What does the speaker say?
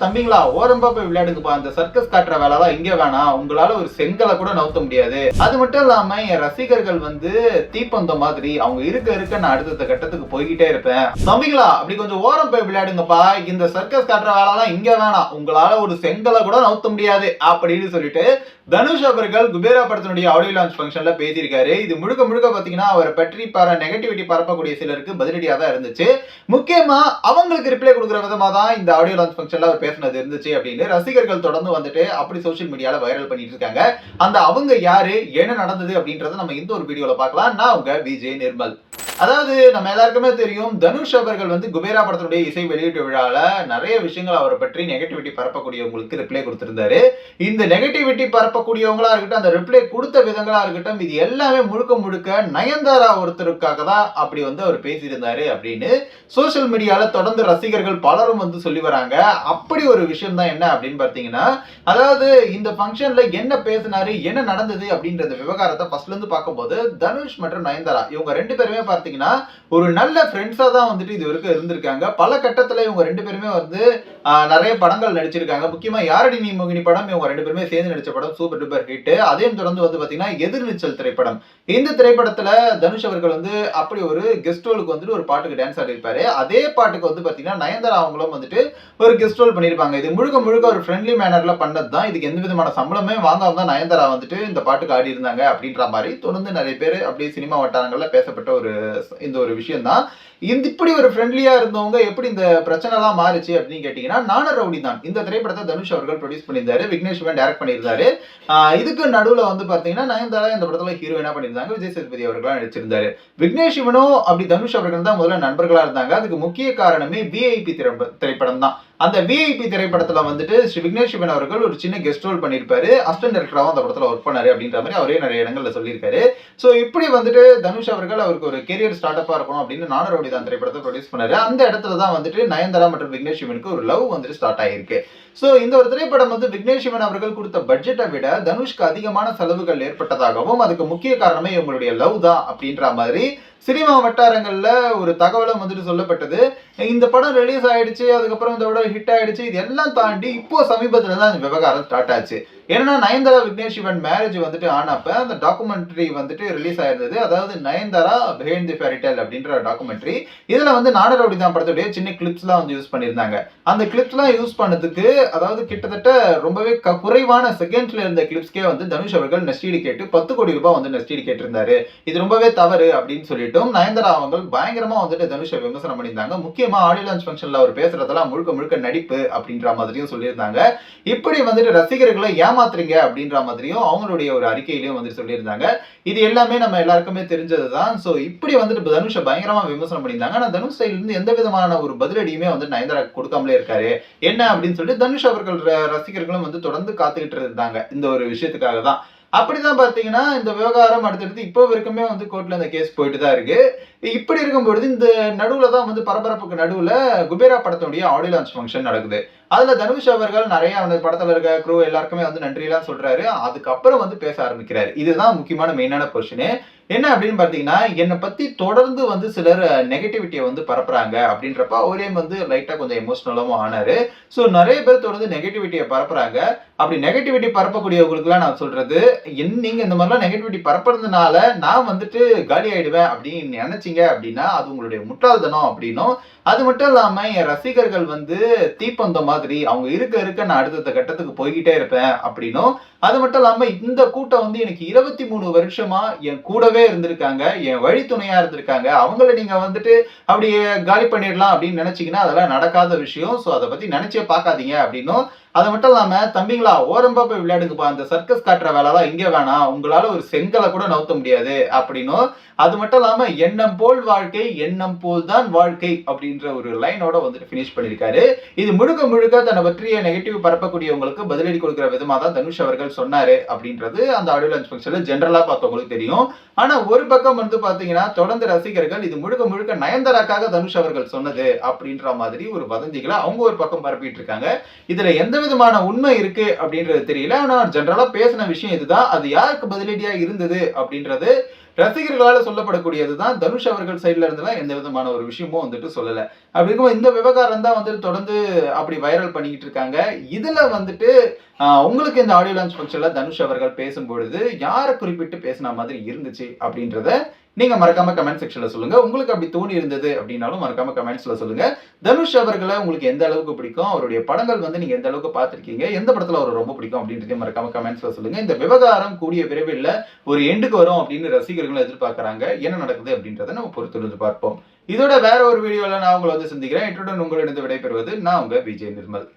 தம்பிங்களா ஓரம்பா போய் விளையாடுங்கப்பா. அந்த சர்க்கஸ் காட்டுற வேலைலாம் இங்கே வேணாம் உங்களால ஒரு செங்கலை கூட நவுத்த முடியாது. அது மட்டும் இல்லாம என் ரசிகர்கள் வந்து தீப்பந்தம் மாதிரி அவங்க இருக்க இருக்க நான் அடுத்த கட்டத்துக்கு போய்கிட்டே இருப்பேன். தம்பிங்களா அப்படி கொஞ்சம் ஓரம் போய் விளையாடுங்கப்பா. இந்த சர்க்கஸ் காட்டுற வேலைலாம் இங்கே வேணாம். உங்களால ஒரு செங்கலை கூட நவுத்த முடியாது அப்படின்னு சொல்லிட்டு தனுஷ் அவர்கள் குபேரா படத்தினுடைய ஆடியோ லான்ச் ஃபங்க்ஷன்ல பேசியிருக்காரு. இது முழுக்க முழுக்க பாத்தீங்கன்னா அவரை பற்றி பர நெகட்டிவிட்டி பரப்பக்கூடிய சிலருக்கு பதிலடியாக தான் இருந்துச்சு. முக்கியமா அவங்களுக்கு ரிப்ளை கொடுக்குற விதமா தான் இந்த ஆடியோ லான்ச் ஃபங்க்ஷன்ல அவர் பேசினது இருந்துச்சு அப்படின்னு ரசிகர்கள் தொடர்ந்து வந்துட்டு அப்படி சோஷியல் மீடியால வைரல் பண்ணிட்டு இருக்காங்க. அந்த அவங்க யாரு என்ன நடந்தது அப்படின்றத நம்ம இந்த ஒரு வீடியோல பார்க்கலாம். நான் உங்க விஜய் நிர்மல். அதாவது நம்ம எல்லாருக்குமே தெரியும் தனுஷ் அவர்கள் வந்து குபேரா படத்தினுடைய இசை வெளியீட்டு விழாவில் நிறைய விஷயங்கள் அவரை பற்றி நெகட்டிவிட்டி பரப்பக்கூடியவங்களுக்கு ரிப்ளை கொடுத்திருந்தாரு. இந்த நெகட்டிவிட்டி பரப்பக்கூடியவங்களா இருக்கட்டும் அந்த ரிப்ளை கொடுத்த விதங்களா இருக்கட்டும் இது எல்லாமே முழுக்க முழுக்க நயன்தாரா ஒருத்தருக்காக தான் அப்படி வந்து அவர் பேசியிருந்தாரு அப்படின்னு சோஷியல் மீடியால தொடர்ந்து ரசிகர்கள் பலரும் வந்து சொல்லி வராங்க. அப்படி ஒரு விஷயம் தான் என்ன அப்படின்னு பார்த்தீங்கன்னா அதாவது இந்த ஃபங்க்ஷன்ல என்ன பேசினாரு என்ன நடந்தது அப்படின்ற விவகாரத்தை ஃபர்ஸ்ட்ல இருந்து பார்க்கும்போது தனுஷ் மற்றும் நயன்தாரா இவங்க ரெண்டு பேருமே பார்த்தீங்கன்னா ஒரு நல்ல ஃப்ரெண்ட்ஸா தான் வந்துட்டு இது வரைக்கும் இருந்திருக்காங்க. பல கட்டத்துல இவங்க ரெண்டு பேருமே வந்து நிறைய படங்கள் நடிச்சிருக்காங்க. முக்கியமா யாரடி நீ மோகினி படம் இவங்க ரெண்டு பேருமே சேர்ந்து நடிச்ச படம் சூப்பர் டூப்பர் ஹிட் அதையும் தொடர்ந்து வந்து பார்த்தீங்கன்னா எதிர்நீச்சல் திரைப்படம். இந்த திரைப்படத்தில் தனுஷ் அவர்கள் வந்து அப்படி ஒரு கெஸ்ட் ரோலுக்கு வந்துட்டு ஒரு பாட்டுக்கு டான்ஸ் ஆடிருப்பாரு அதே பாட்டுக்கு வந்து பார்த்தீங்கன்னா நயன்தாரா அவங்களும் வந்துட்டு ஒரு கெஸ்ட் ரோல் பண்ணியிருப்பாங்க. இது முழுக்க முழுக்க ஒரு ஃப்ரெண்ட்லி மேனரில் பண்ணது தான் இதுக்கு எந்த விதமான சம்பளமே வாங்காம தான் நயன்தாரா வந்துட்டு இந்த பாட்டுக்கு ஆடி இருந்தாங்க அப்படின்ற மாதிரி தொடர்ந்து நிறைய பேர் அப்படியே சினிமா வட்டாரங்களில் பேசப்பட்ட ஒரு இந்த ஒரு விஷயம் தான் இந்த இப்படி ஒரு ஃப்ரெண்ட்லியாக இருந்தவங்க எப்படி இந்த பிரச்சனைலாம் மாறுச்சு அப்படின்னு கேட்டிங்கன்னா நான ரவுடி தான் இந்த திரைப்படத்தை தனுஷ் அவர்கள் ப்ரொடியூஸ் பண்ணியிருந்தாரு. விக்னேஷ் சிவன் டைரக்ட் பண்ணியிருந்தாரு. இதுக்கு நடுவில் வந்து பார்த்தீங்கன்னா நயன்தாரா இந்த படத்தில் ஹீரோ என்ன பண்ணியிருந்தாங்க? விஜய் சேதுபதி அவர்களாக நடிச்சிருந்தாரு. விக்னேஷ் சிவனும் அப்படி தனுஷ் அவர்கள் தான் முதல்ல நண்பர்களாக இருந்தாங்க. அதுக்கு முக்கிய காரணமே விஐபி திரைப்படம் தான். அந்த விஐபி திரைப்படத்தில் வந்துட்டு ஸ்ரீ விக்னேஷ் சிவன் அவர்கள் ஒரு சின்ன கெஸ்ட் ரோல் பண்ணியிருப்பாரு. அஸ்டன் டேரக்டராகவும் அந்த படத்தில் ஒர்க் பண்ணாரு அப்படின்ற மாதிரி அவரே நிறைய இடங்களில் சொல்லியிருக்காரு. ஸோ இப்படி வந்துட்டு தனுஷ் அவர்கள் அவருக்கு ஒரு கெரியர் ஸ்டார்ட் அப்பாக இருக்கணும் அப்படின்னு நானரோடி தான் திரைப்படத்தை ப்ரொடியூஸ் பண்ணாரு. அந்த இடத்துல தான் வந்துட்டு நயன்தாரா மற்றும் விக்னேஷ் சிவனுக்கு ஒரு லவ் வந்துட்டு ஸ்டார்ட் ஆகிருக்கு ஸோ இந்த ஒரு திரைப்படம் வந்து விக்னேஷ் சிவன் அவர்கள் கொடுத்த பட்ஜெட்டை விட தனுஷ்க்கு அதிகமான செலவுகள் ஏற்பட்டதாகவும் அதுக்கு முக்கிய காரணமே இவங்களுடைய லவ் தான் அப்படின்ற மாதிரி சினிமா வட்டாரங்களில் ஒரு தகவலும் வந்துட்டு சொல்லப்பட்டது. இந்த படம் ரிலீஸ் ஆயிடுச்சு அதுக்கப்புறம் இந்த ஹிட் ஆயிடுச்சு இது எல்லாம் தாண்டி இப்போ சமீபத்தில் தான் இந்த விவகாரம் ஸ்டார்ட் ஆச்சு. ஏன்னா நயன்தாரா விக்னேஷ் சிவன் மேரேஜ் வந்துட்டு ஆனப்ப அந்த டாக்குமெண்ட்ரி வந்துட்டு ரிலீஸ் ஆயிருந்தது. அதாவது நயன்தாரா பிஹைண்ட் தி ஃபேரிடல் அப்படின்ற டாக்குமெண்ட்ரி இதுல வந்து நாடரோடி தான் படத்துடைய சின்ன கிளிப்ஸ்லாம் வந்து யூஸ் பண்ணியிருந்தாங்க. அந்த கிளிப்ஸ்லாம் யூஸ் பண்ணதுக்கு அதாவது கிட்டத்தட்ட ரொம்பவே க- குறைவான செகண்ட்ஸ்ல இருந்த கிளிப்ஸ்க்கே வந்து தனுஷ் அவர்கள் நெஸ்டீடு கேட்டு பத்து கோடி ரூபாய் வந்து நெஸ்டீடு கேட்டிருந்தாரு. இது ரொம்பவே தவறு அப்படின்னு சொல்லிட்டும் நயன்தாரா அவங்க பயங்கரமா வந்துட்டு தனுஷை விமர்சனம் பண்ணியிருந்தாங்க. முக்கியமா ஆடியோ லான்ச் ஃபங்க்ஷன்ல அவர் பேசுறதெல்லாம் முழுக்க முழுக்க நடிப்பு அப்படின்ற மாதிரியும் சொல்லியிருந்தாங்க. இப்படி வந்துட்டு ரசிகர்களை ஏமாத்துறீங்க அப்படின்ற மாதிரியும் அவங்களுடைய ஒரு அறிக்கையிலையும் வந்துட்டு சொல்லியிருந்தாங்க. இது எல்லாமே நம்ம எல்லாருக்குமே தெரிஞ்சது தான் ஸோ இப்படி வந்துட்டு தனுஷை பயங்கரமா விமர்சனம் பண்ணியிருந்தாங்க. ஆனால் தனுஷ் இருந்து எந்த விதமான ஒரு பதிலடியுமே வந்து நயன்தாரா கொடுக்காமலே இருக்காரு. என்ன அப்படின்னு சொல்லிட்டு தனுஷ் அவர்கள் ரசிகர்களும் வந்து தொடர்ந்து காத்துக்கிட்டு இருந்தாங்க. இந்த ஒரு விஷயத்துக்காக தான். அப்படிதான் பார்த்தீங்கன்னா இந்த விவகாரம் அடுத்தடுத்து இப்போ வரைக்குமே வந்து கோர்ட்ல இந்த கேஸ் போயிட்டு தான் இருக்கு. இப்படி இருக்கும்பொழுது இந்த நடுவுல தான் வந்து பரபரப்புக்கு நடுவுல குபேரா படத்தினுடைய ஆடியோ லான்ச் ஃபங்க்ஷன் நடக்குது. அதில் தனுஷ் அவர்கள் நிறைய அந்த படத்தில் இருக்க க்ரூ எல்லாருக்குமே வந்து நன்றியெல்லாம் சொல்கிறாரு அதுக்கப்புறம் வந்து பேச ஆரம்பிக்கிறாரு. இதுதான் முக்கியமான மெயினான கொஷினு என்ன அப்படின்னு பார்த்தீங்கன்னா என்னை பற்றி தொடர்ந்து வந்து சிலர் நெகட்டிவிட்டியை வந்து பரப்புறாங்க அப்படின்றப்ப அவரே வந்து லைட்டாக கொஞ்சம் எமோஷ்னலாகவும் ஆனார். ஸோ நிறைய பேர் தொடர்ந்து நெகட்டிவிட்டியை பரப்புறாங்க. அப்படி நெகட்டிவிட்டி பரப்பக்கூடியவங்களுக்குலாம் நான் சொல்கிறது என் நீங்கள் இந்த மாதிரிலாம் நெகட்டிவிட்டி பரப்புறதுனால நான் வந்துட்டு காலி ஆகிடுவேன் அப்படின்னு நினச்சிங்க அப்படின்னா அது உங்களுடைய முட்டாள்தனம் அப்படின்னும். அது மட்டும் இல்லாமல் என் ரசிகர்கள் வந்து தீப்பந்தம் மாதிரி அவங்க இருக்க இருக்க நான் அடுத்தடுத்த கட்டத்துக்கு போய்கிட்டே இருப்பேன் அப்படின்னும். அது மட்டும் இல்லாமல் இந்த கூட்டம் வந்து எனக்கு இருபத்தி மூணு வருஷமாக என் கூடவே இருந்திருக்காங்க என் வழித்துணையாக இருந்திருக்காங்க. அவங்கள நீங்க வந்துட்டு அப்படியே காலி பண்ணிடலாம் அப்படின்னு நினைச்சீங்கன்னா அதெல்லாம் நடக்காத விஷயம். ஸோ அதை பத்தி நினைச்சே பார்க்காதீங்க அப்படின்னும் அது மட்டும் இல்லாம தம்பிங்களா ஓரம்பா போய் விளையாடுங்கப்பா. அந்த சர்க்கஸ் காட்டுற வேலைலாம் இங்கே வேணாம் உங்களால ஒரு செங்கலை கூட நவுத்த முடியாது அப்படின்னும். அது மட்டும் இல்லாம எண்ணம் போல் வாழ்க்கை எண்ணம் போல் தான் வாழ்க்கை அப்படின்ற ஒரு லைனோட வந்துட்டு ஃபினிஷ் பண்ணியிருக்காரு. இது முழுக்க முழுக்க தன்னை பற்றிய நெகட்டிவ் பரப்பக்கூடியவங்களுக்கு பதிலடி கொடுக்குற விதமா தான் தனுஷ் அவர்கள் சொன்னாரு அப்படின்றது அந்த ஆடியோ லான்ச் ஃபங்க்ஷன்ல ஜென்ரலா பார்த்தவங்களுக்கு தெரியும். ஆனா ஒரு பக்கம் வந்து பாத்தீங்கன்னா தொடர்ந்து ரசிகர்கள் இது முழுக்க முழுக்க நயன்தாராக்காக தனுஷ் அவர்கள் சொன்னது அப்படின்ற மாதிரி ஒரு வதந்திகளை அவங்க ஒரு பக்கம் பரப்பிட்டு இருக்காங்க. இதுல எந்த விதமான உண்மை இருக்கு அப்படின்றது தெரியல. ஆனால் ஜென்ரலாக பேசின விஷயம் இதுதான். அது யாருக்கு பதிலடியா இருந்தது அப்படின்றது ரசிகர்களால் சொல்லப்படக்கூடியது தான் தனுஷ் அவர்கள் சைடுல இருந்தெல்லாம் எந்த விதமான ஒரு விஷயமும் வந்துட்டு சொல்லல. அப்படி இருக்கும் இந்த விவகாரம் தான் வந்துட்டு தொடர்ந்து அப்படி வைரல் பண்ணிக்கிட்டு இருக்காங்க. இதுல வந்துட்டு உங்களுக்கு இந்த ஆடியோ லான்ச் ஃபங்க்ஷன்ல தனுஷ் அவர்கள் பேசும்பொழுது யாரை குறிப்பிட்டு பேசின மாதிரி இருந்துச்சு அப்படின்றத நீங்க மறக்காம கமெண்ட் செக்ஷன்ல சொல்லுங்க. உங்களுக்கு அப்படி தோணி இருந்தது அப்படின்னாலும் மறக்காம கமெண்ட்ஸ்ல சொல்லுங்க. தனுஷ் அவர்களை உங்களுக்கு எந்த அளவுக்கு பிடிக்கும்? அவருடைய படங்கள் வந்து நீங்க எந்த அளவுக்கு பார்த்துருக்கீங்க? எந்த படத்துல அவர் ரொம்ப பிடிக்கும் அப்படின்றதையும் மறக்காம கமெண்ட்ஸ்ல சொல்லுங்க. இந்த விவகாரம் கூடிய விரைவில் ஒரு எண்டுக்கு வரும் அப்படின்னு ரசிகர்களும் எதிர்பார்க்குறாங்க என்ன நடக்குது அப்படின்றத நம்ம பொறுத்திருந்து பார்ப்போம். இதோட வேற ஒரு வீடியோவில் நான் உங்களை வந்து சந்திக்கிறேன். இன்றுடன் உங்களிடம் விடைபெறுவது நான் உங்க விஜய் நிர்மல்.